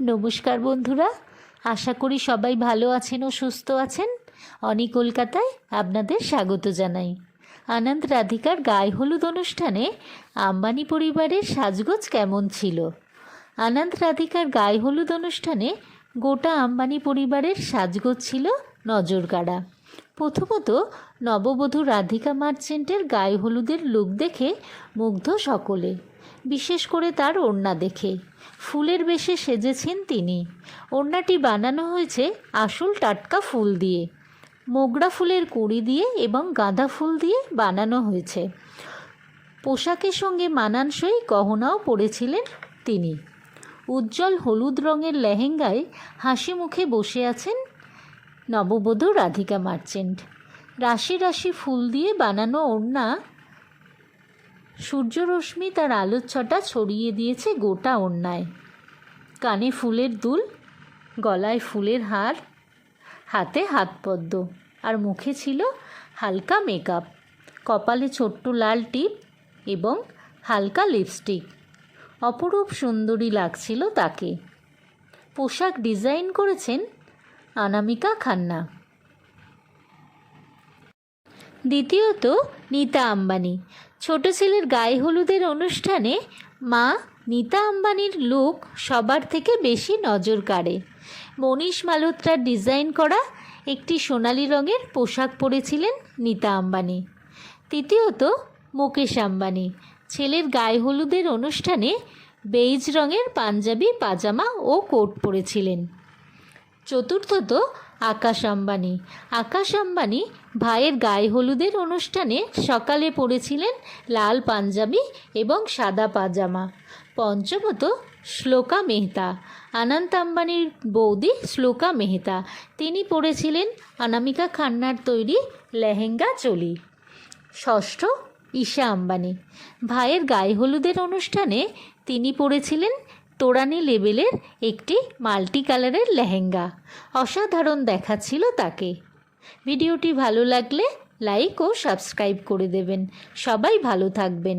নমস্কার বন্ধুরা, আশা করি সবাই ভালো আছেন ও সুস্থ আছেন। অনি কলকাতায় আপনাদের স্বাগত জানাই। আনন্দ রাধিকার গায়ে হলুদ অনুষ্ঠানে আম্বানি পরিবারের সাজগোজ কেমন ছিল? আনন্দ রাধিকার গায়ে হলুদ অনুষ্ঠানে গোটা আম্বানি পরিবারের সাজগোজ ছিল নজর কাড়া প্রথমত নববধূ রাধিকা মার্চেন্টের গায়ে হলুদের লুক দেখে মুগ্ধ সকলে। বিশেষ করে তার ওড়না দেখে। ফুলের বেশে সেজেছেন তিনি। ওড়নাটি বানানো হয়েছে আসল টাটকা ফুল দিয়ে। মোগরা ফুলের কুড়ি দিয়ে এবং গাঁদা ফুল দিয়ে বানানো হয়েছে। পোশাকের সঙ্গে মানানসই গহনাও পরেছিলেন তিনি। উজ্জ্বল হলুদ রঙের লেহেঙ্গায় হাসি মুখে বসে আছেন নববধূ রাধিকা মার্চেন্ট। রাশি রাশি ফুল দিয়ে বানানো ওড়না সূর্যরশ্মি তার আলোর ছটা ছড়িয়ে দিয়েছে গোটা অন্যায়। কানে ফুলের দুল, গলায় ফুলের হার, হাতে হাতপদ্ম আর মুখে ছিল হালকা মেকআপ কপালে ছোট্ট লাল টিপ এবং হালকা লিপস্টিক অপরূপ সুন্দরী লাগছিল তাকে। পোশাক ডিজাইন করেছেন অনামিকা খান্না। দ্বিতীয়ত, নীতা আম্বানি। ছোট ছেলের গায়ে হলুদের অনুষ্ঠানে মা নীতা আম্বানির লুক সবার থেকে বেশি নজর কাড়ে। মনীষ মালহোত্রার ডিজাইন করা একটি সোনালি রঙের পোশাক পরেছিলেন নীতা আম্বানি। তৃতীয়ত, মুকেশ আম্বানি। ছেলের গায়ে হলুদের অনুষ্ঠানে বেইজ রঙের পাঞ্জাবি, পাজামা ও কোট পরেছিলেন। চতুর্থত আকাশ আম্বানি। আকাশ আম্বানি ভাইয়ের গায়ে হলুদের অনুষ্ঠানে সকালে পরেছিলেন লাল পাঞ্জাবি এবং সাদা পাজামা। পঞ্চমত শ্লোকা মেহতা। অনন্ত আম্বানির বৌদি শ্লোকা মেহতা। তিনি পরেছিলেন অনামিকা খান্নার তৈরি লেহেঙ্গা চলি। ষষ্ঠ ঈশা আম্বানি। ভাইয়ের গায়ে হলুদের অনুষ্ঠানে তিনি পরেছিলেন তোরানি লেবেলের একটি মাল্টি কালারের লেহেঙ্গা। অসাধারণ দেখাচ্ছিল তাকে। ভিডিওটি ভালো লাগলে লাইক ও সাবস্ক্রাইব করে দেবেন। সবাই ভালো থাকবেন।